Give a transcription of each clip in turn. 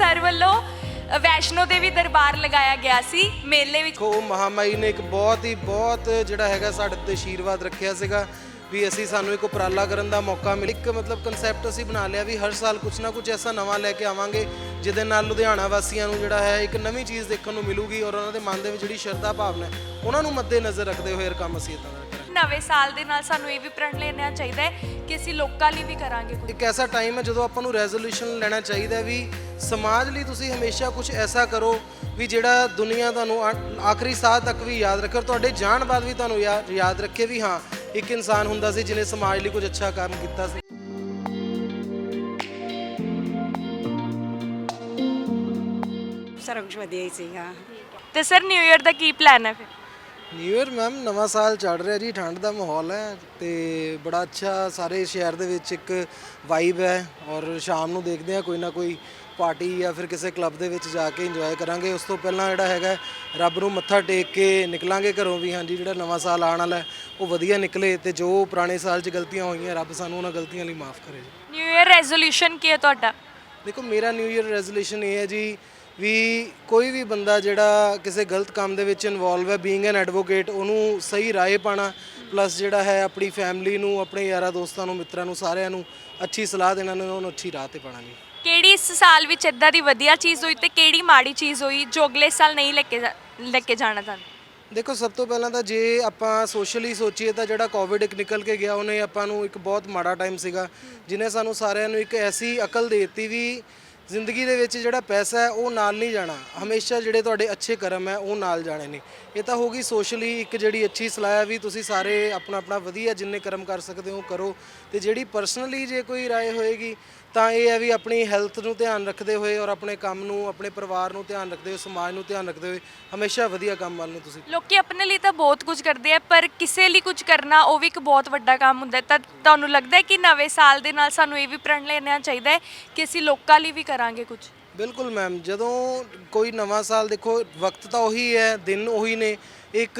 Sir ਵੱਲੋਂ ਵੈਸ਼ਨੋ ਦੇਵੀ ਦਰਬਾਰ ਲਗਾਇਆ ਗਿਆ ਸੀ। ਮੇਲੇ ਵਿੱਚ ਦੇਖੋ ਮਹਾਮਾਈ ਨੇ ਇੱਕ ਬਹੁਤ ਹੀ ਬਹੁਤ ਜਿਹੜਾ ਹੈਗਾ ਸਾਡੇ ਤੇ ਆਸ਼ੀਰਵਾਦ ਰੱਖਿਆ ਸੀਗਾ ਵੀ ਅਸੀਂ ਸਾਨੂੰ ਇੱਕ ਉਪਰਾਲਾ ਕਰਨ ਦਾ ਮੌਕਾ ਮਿਲ ਇੱਕ ਮਤਲਬ ਕਨਸੈਪਟ ਅਸੀਂ ਬਣਾ ਲਿਆ ਵੀ ਹਰ ਸਾਲ ਕੁਝ ਨਾ ਕੁਝ ਐਸਾ ਨਵਾਂ ਲੈ ਕੇ ਆਵਾਂਗੇ, ਜਿਹਦੇ ਨਾਲ ਲੁਧਿਆਣਾ ਵਾਸੀਆਂ ਨੂੰ ਜਿਹੜਾ ਹੈ ਇੱਕ ਨਵੀਂ ਚੀਜ਼ ਦੇਖਣ ਨੂੰ ਮਿਲੂਗੀ ਔਰ ਉਹਨਾਂ ਦੇ ਮਨ ਦੇ ਵਿੱਚ ਜਿਹੜੀ ਸ਼ਰਧਾ ਭਾਵਨਾ ਹੈ, ਉਹਨਾਂ ਨੂੰ ਮੱਦੇ ਨਜ਼ਰ ਰੱਖਦੇ ਹੋਏ ਇਹ ਕੰਮ ਅਸੀਂ ਇਦਾਂ ਨਵੇਂ ਸਾਲ ਦੇ ਨਾਲ ਸਾਨੂੰ ਇਹ ਵੀ ਪ੍ਰਣ ਲੈਣਾ ਚਾਹੀਦਾ ਹੈ ਕਿ ਅਸੀਂ ਲੋਕਾਂ ਲਈ ਵੀ ਕਰਾਂਗੇ ਕੁਝ। ਇੱਕ ਐਸਾ ਟਾਈਮ ਹੈ ਜਦੋਂ ਆਪਾਂ ਨੂੰ ਰੈਜ਼ੋਲੂਸ਼ਨ ਲੈਣਾ ਚਾਹੀਦਾ ਹੈ ਵੀ ਸਮਾਜ ਲਈ ਤੁਸੀਂ ਹਮੇਸ਼ਾ ਕੁਝ ਐਸਾ ਕਰੋ ਵੀ ਜਿਹੜਾ ਦੁਨੀਆ ਤੁਹਾਨੂੰ ਆਖਰੀ ਸਾਹ ਤੱਕ ਵੀ ਯਾਦ ਰੱਖੇ ਤੁਹਾਡੇ ਜਾਣ ਬਾਅਦ ਵੀ ਤੁਹਾਨੂੰ ਯਾਦ ਰੱਖੇ ਵੀ ਹਾਂ ਇੱਕ ਇਨਸਾਨ ਹੁੰਦਾ ਸੀ ਜਿਹਨੇ ਸਮਾਜ ਲਈ ਕੁਝ ਅੱਛਾ ਕੰਮ ਕੀਤਾ ਸੀ। ਸਾਰਾ ਕੁਝ ਵਧੀਆ ਹੀ ਸੀਗਾ। ਤੇ ਸਰ ਨਿਊ ਇਅਰ ਦਾ ਕੀ ਪਲਾਨ ਹੈ ਫਿਰ? ਨਿਊ ਇਅਰ ਮੈਮ ਨਵਾਂ ਸਾਲ ਚੜ ਰਿਹਾ ਜੀ ਠੰਡ ਦਾ ਮਾਹੌਲ ਹੈ ਤੇ ਬੜਾ ਅੱਛਾ ਸਾਰੇ ਸ਼ਹਿਰ ਦੇ ਵਿੱਚ ਇੱਕ ਵਾਈਬ ਹੈ ਔਰ ਸ਼ਾਮ ਨੂੰ ਦੇਖਦੇ ਆ ਕੋਈ ਨਾ ਕੋਈ ਪਾਰਟੀ ਜਾਂ ਫਿਰ ਕਿਸੇ ਕਲੱਬ ਦੇ ਵਿੱਚ ਜਾ ਕੇ ਇੰਜੋਏ ਕਰਾਂਗੇ। ਉਸ ਤੋਂ ਪਹਿਲਾਂ ਜਿਹੜਾ ਹੈਗਾ ਰੱਬ ਨੂੰ ਮੱਥਾ ਟੇਕ ਕੇ ਨਿਕਲਾਂਗੇ ਘਰੋਂ ਵੀ। ਹਾਂਜੀ ਜਿਹੜਾ ਨਵਾਂ ਸਾਲ ਆਉਣ ਵਾਲਾ ਉਹ ਵਧੀਆ ਨਿਕਲੇ ਤੇ ਜੋ ਪੁਰਾਣੇ ਸਾਲ 'ਚ ਗਲਤੀਆਂ ਹੋਈਆਂ ਰੱਬ ਸਾਨੂੰ ਉਹਨਾਂ ਗਲਤੀਆਂ ਲਈ ਮਾਫ ਕਰੇ ਜੀ। ਨਿਊ ਇਅਰ ਰੈਜ਼ੋਲੂਸ਼ਨ ਕੀ ਹੈ ਤੁਹਾਡਾ? ਦੇਖੋ ਮੇਰਾ ਨਿਊ ਇਅਰ ਰੈਜ਼ੋਲੂਸ਼ਨ ਇਹ ਹੈ ਜੀ ਵੀ ਕੋਈ ਵੀ ਬੰਦਾ ਜਿਹੜਾ ਕਿਸੇ ਗਲਤ ਕੰਮ ਦੇ ਵਿੱਚ ਇਨਵੋਲਵ ਹੈ ਬੀਇੰਗ ਐਨ ਐਡਵੋਕੇਟ ਉਹਨੂੰ ਸਹੀ ਰਾਏ ਪਾਣਾ ਪਲੱਸ ਜਿਹੜਾ ਹੈ ਆਪਣੀ ਫੈਮਿਲੀ ਨੂੰ ਆਪਣੇ ਯਾਰਾਂ ਦੋਸਤਾਂ ਨੂੰ ਮਿੱਤਰਾਂ ਨੂੰ ਸਾਰਿਆਂ ਨੂੰ ਅੱਛੀ ਸਲਾਹ ਦੇਣਾ ਨੇ ਉਹਨਾਂ ਅੱਛੀ ਰਾਹ ਤੇ ਪਾਣਾ ਜੀ। ਕਿਹੜੀ ਇਸ ਸਾਲ ਵਿੱਚ ਇਦਾਂ ਦੀ ਵਧੀਆ ਚੀਜ਼ ਹੋਈ ਤੇ ਕਿਹੜੀ ਮਾੜੀ ਚੀਜ਼ ਹੋਈ ਜੋ ਅਗਲੇ ਸਾਲ ਨਹੀਂ ਲੈ ਕੇ ਲੈ ਕੇ ਜਾਣਾ ਚਾਹੁੰਦੇ? ਦੇਖੋ ਸਭ ਤੋਂ ਪਹਿਲਾਂ ਤਾਂ ਜੇ ਆਪਾਂ ਸੋਸ਼ਲੀ ਸੋਚੀਏ ਤਾਂ ਜਿਹੜਾ ਕੋਵਿਡ ਇੱਕ ਨਿਕਲ ਕੇ ਗਿਆ ਉਹਨੇ ਆਪਾਂ ਨੂੰ ਇੱਕ ਬਹੁਤ ਮਾੜਾ ਟਾਈਮ ਸੀਗਾ ਜਿਨੇ ਸਾਨੂੰ ਸਾਰਿਆਂ ਨੂੰ ਇੱਕ ਐਸੀ ਅਕਲ ਦੇ ਦਿੱਤੀ ਵੀ ਜ਼ਿੰਦਗੀ ਦੇ ਵਿੱਚ ਜਿਹੜਾ ਪੈਸਾ ਹੈ, ਉਹ ਨਾਲ ਨਹੀਂ ਜਾਣਾ। ਹਮੇਸ਼ਾ ਜਿਹੜੇ ਤੁਹਾਡੇ ਅੱਛੇ ਕਰਮ ਹੈ, ਉਹ ਨਾਲ ਜਾਣੇ ਨੇ। ਇਹ ਤਾਂ ਹੋ ਗਈ ਸੋਸ਼ਲੀ ਇੱਕ ਜਿਹੜੀ ਅੱਛੀ ਸਲਾਹ ਹੈ ਵੀ ਤੁਸੀਂ ਸਾਰੇ ਆਪਣਾ ਆਪਣਾ ਵਧੀਆ ਜਿੰਨੇ ਕਰਮ ਕਰ ਸਕਦੇ ਹੋ ਕਰੋ। ਤੇ ਜਿਹੜੀ ਪਰਸਨਲੀ ਜੇ ਕੋਈ ਰਾਏ ਹੋਏਗੀ, ਤਾਂ ਇਹ ਹੈ ਵੀ ਆਪਣੀ ਹੈਲਥ ਨੂੰ ਧਿਆਨ ਰੱਖਦੇ ਹੋਏ ਔਰ ਆਪਣੇ ਕੰਮ ਨੂੰ, ਆਪਣੇ ਪਰਿਵਾਰ ਨੂੰ ਧਿਆਨ ਰੱਖਦੇ ਹੋਏ, ਸਮਾਜ ਨੂੰ ਧਿਆਨ ਰੱਖਦੇ ਹੋਏ ਹਮੇਸ਼ਾ ਵਧੀਆ ਕੰਮ ਵੱਲ ਨੂੰ ਤੁਸੀਂ ਲੋਕੀ ਆਪਣੇ ਲਈ ਤਾਂ ਬਹੁਤ ਕੁਝ ਕਰਦੇ ਆ, ਪਰ ਕਿਸੇ ਲਈ ਕੁਝ ਕਰਨਾ, ਉਹ ਵੀ ਇੱਕ ਬਹੁਤ ਵੱਡਾ ਕੰਮ ਹੁੰਦਾ ਤਾਂ ਤੁਹਾਨੂੰ ਲੱਗਦਾ ਹੈ ਕਿ ਨਵੇਂ ਸਾਲ ਦੇ ਨਾਲ ਸਾਨੂੰ ਇਹ ਵੀ ਪ੍ਰਣ ਲੈਣਾ ਚਾਹੀਦਾ ਹੈ ਕਿ ਅਸੀਂ ਲੋਕਾਂ ਲਈ ਵੀ ਕਰ ਕਰਾਂਗੇ ਕੁਝ ਬਿਲਕੁਲ ਮੈਮ, ਜਦੋਂ ਕੋਈ ਨਵਾਂ ਸਾਲ ਦੇਖੋ, ਵਕਤ ਤਾਂ ਉਹੀ ਹੈ, ਦਿਨ ਉਹੀ ਨੇ। ਇੱਕ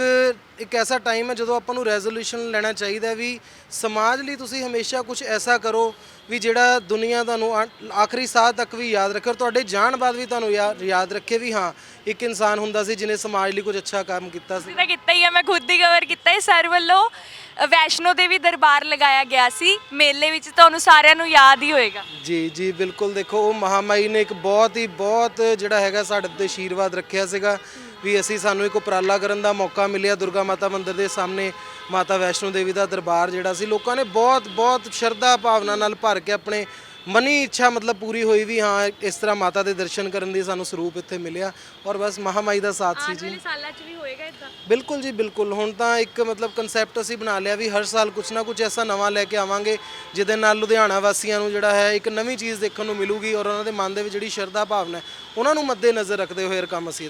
ਇੱਕ ਐਸਾ ਟਾਈਮ ਹੈ ਜਦੋਂ ਆਪਾਂ ਨੂੰ ਰੈਜ਼ੋਲੂਸ਼ਨ ਲੈਣਾ ਚਾਹੀਦਾ ਵੀ ਸਮਾਜ ਲਈ ਤੁਸੀਂ ਹਮੇਸ਼ਾ ਕੁਝ ਐਸਾ ਕਰੋ ਵੀ ਜਿਹੜਾ ਦੁਨੀਆ ਤੁਹਾਨੂੰ ਆ- ਆਖਰੀ ਸਾਹ ਤੱਕ ਵੀ ਯਾਦ ਰੱਖੇ ਔਰ ਤੁਹਾਡੇ ਜਾਣ ਬਾਅਦ ਵੀ ਤੁਹਾਨੂੰ ਯਾ- ਯਾਦ ਰੱਖੇ ਵੀ ਹਾਂ ਇੱਕ ਇਨਸਾਨ ਹੁੰਦਾ ਸੀ ਜਿਹਨੇ ਸਮਾਜ ਲਈ ਕੁਝ ਅੱਛਾ ਕੰਮ ਕੀਤਾ ਸੀ। ਤੁਸੀਂ ਤਾਂ ਕੀਤਾ ਹੀ ਆ ਮੈਂ ਖੁਦ ਹੀ ਕਵਰ ਕੀਤਾ ਹੈ ਸਰ ਵੱਲੋਂ ਅ, ਵੈਸ਼ਨੋ ਦੇਵੀ ਦਰਬਾਰ ਲਗਾਇਆ ਗਿਆ ਸੀ। ਮੇਲੇ ਵਿੱਚ ਤੁਹਾਨੂੰ ਸਾਰਿਆਂ ਨੂੰ ਯਾਦ ਹੀ ਹੋਏਗਾ। ਜੀ ਜੀ ਬਿਲਕੁਲ ਦੇਖੋ ਉਹ ਮਹਾਮਾਈ ਨੇ ਇੱਕ ਬਹੁਤ ਹੀ ਬਹੁਤ ਜਿਹੜਾ ਹੈਗਾ ਸਾਡੇ ਤੇ ਆਸ਼ੀਰਵਾਦ ਰੱਖਿਆ ਸੀਗਾ। ਵੀ ਅਸੀਂ ਸਾਨੂੰ ਇੱਕ ਉਪਰਾਲਾ ਕਰਨ ਦਾ ਮੌਕਾ ਮਿਲਿਆ ਦੁਰਗਾ ਮਾਤਾ ਮੰਦਿਰ ਦੇ ਸਾਹਮਣੇ ਮਾਤਾ ਵੈਸ਼ਨੋ ਦੇਵੀ ਦਾ ਦਰਬਾਰ ਜਿਹੜਾ ਸੀ ਲੋਕਾਂ ਨੇ ਬਹੁਤ ਬਹੁਤ ਸ਼ਰਧਾ ਭਾਵਨਾ ਨਾਲ ਭਰ ਕੇ ਆਪਣੇ ਮਨੀ ਇੱਛਾ ਮਤਲਬ ਪੂਰੀ ਹੋਈ ਵੀ ਹਾਂ ਇਸ ਤਰ੍ਹਾਂ ਮਾਤਾ ਦੇ ਦਰਸ਼ਨ ਕਰਨ ਦੀ ਸਾਨੂੰ ਸਰੂਪ ਇੱਥੇ ਮਿਲਿਆ ਔਰ ਬਸ ਮਹਾਮਾਈ ਦਾ ਸਾਥ ਸੀ ਜੀ। ਸਾਲਾਂ 'ਚ ਵੀ ਹੋਏਗਾ ਇਦਾਂ? ਬਿਲਕੁਲ ਜੀ ਬਿਲਕੁਲ। ਹੁਣ ਤਾਂ ਇੱਕ ਮਤਲਬ ਕਨਸੈਪਟ ਅਸੀਂ ਬਣਾ ਲਿਆ ਵੀ ਹਰ ਸਾਲ ਕੁਝ ਨਾ ਕੁਝ ਐਸਾ ਨਵਾਂ ਲੈ ਕੇ ਆਵਾਂਗੇ ਜਿਹਦੇ ਨਾਲ ਲੁਧਿਆਣਾ ਵਾਸੀਆਂ ਨੂੰ ਜਿਹੜਾ ਹੈ ਇੱਕ ਨਵੀਂ ਚੀਜ਼ ਦੇਖਣ ਨੂੰ ਮਿਲੂਗੀ ਔਰ ਉਹਨਾਂ ਦੇ ਮਨ ਦੇ ਵਿੱਚ ਜਿਹੜੀ ਸ਼ਰਧਾ ਭਾਵਨਾ ਹੈ ਉਹਨਾਂ ਨੂੰ ਮੱਦੇ ਨਜ਼ਰ ਰੱਖਦੇ ਹੋਏ ਇਹ ਕੰਮ ਅਸੀਂ